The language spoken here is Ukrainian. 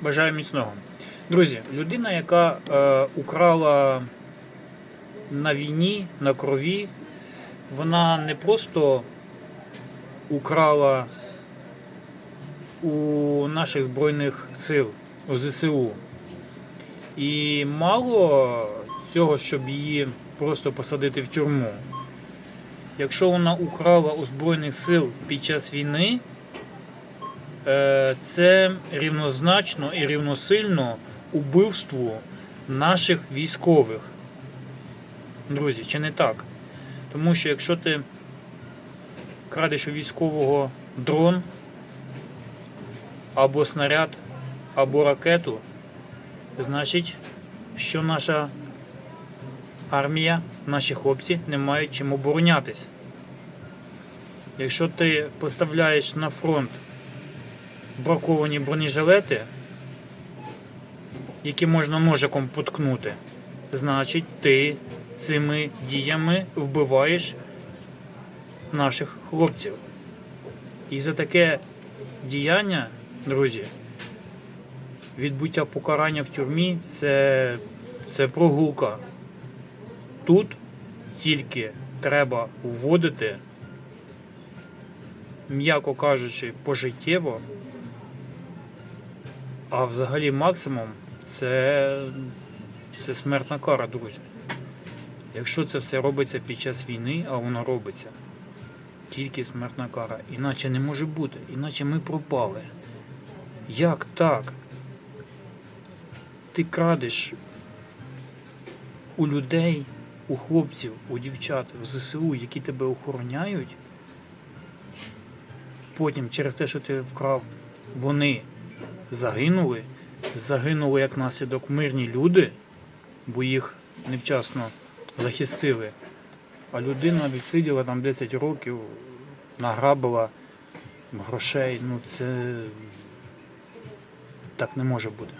Бажаю міцного. Друзі, людина, яка е, украла на війні, на крові, вона не просто украла у наших Збройних сил, у ЗСУ. І мало цього, щоб її просто посадити в тюрму. Якщо вона украла у Збройних сил під час війни, це рівнозначно і рівносильно убивству наших військових. Друзі, чи не так? Тому що якщо ти крадеш у військового дрон або снаряд, або ракету, значить, що наша армія, наші хлопці не мають чим оборонятись. Якщо ти поставляєш на фронт браковані бронежилети, які можна ножиком поткнути, значить ти цими діями вбиваєш наших хлопців. І за таке діяння, друзі, відбуття покарання в тюрмі це, це прогулка. Тут тільки треба вводити, м'яко кажучи, пожиттєво, а взагалі максимум це, це смертна кара, друзі. Якщо це все робиться під час війни, а воно робиться, тільки смертна кара. Іначе не може бути, іначе ми пропали. Як так? Ти крадеш у людей, у хлопців, у дівчат в ЗСУ, які тебе охороняють. Потім через те, що ти вкрав, вони загинули. Загинули як наслідок мирні люди, бо їх невчасно захистили. А людина відсиділа там 10 років, награбила грошей. Ну це так не може бути.